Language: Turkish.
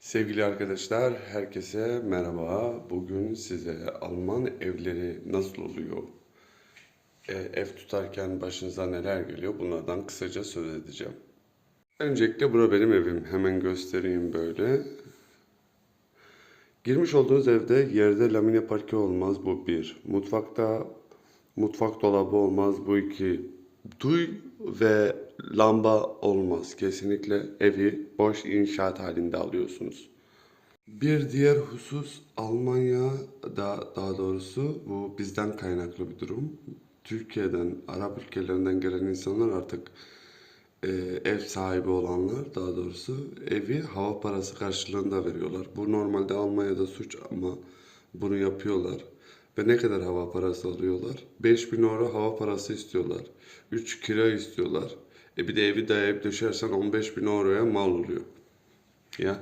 Sevgili arkadaşlar, herkese merhaba. Bugün size Alman evleri nasıl oluyor? E, ev tutarken başınıza neler geliyor? Bunlardan kısaca söz edeceğim. Öncelikle bura benim evim. Hemen göstereyim böyle. Girmiş olduğunuz evde yerde lamine parke olmaz. Bu bir. Mutfakta mutfak dolabı olmaz. Bu iki. Duy ve lamba olmaz. Kesinlikle evi boş inşaat halinde alıyorsunuz. Bir diğer husus Almanya'da daha doğrusu bu bizden kaynaklı bir durum. Türkiye'den, Arap ülkelerinden gelen insanlar artık e, ev sahibi olanlar daha doğrusu evi hava parası karşılığında veriyorlar. Bu normalde Almanya'da suç ama bunu yapıyorlar. Ve ne kadar hava parası alıyorlar? 5000 euro hava parası istiyorlar. 3 kira istiyorlar. E bir de evi dayayıp döşersen 15 bin euroya mal oluyor. Ya.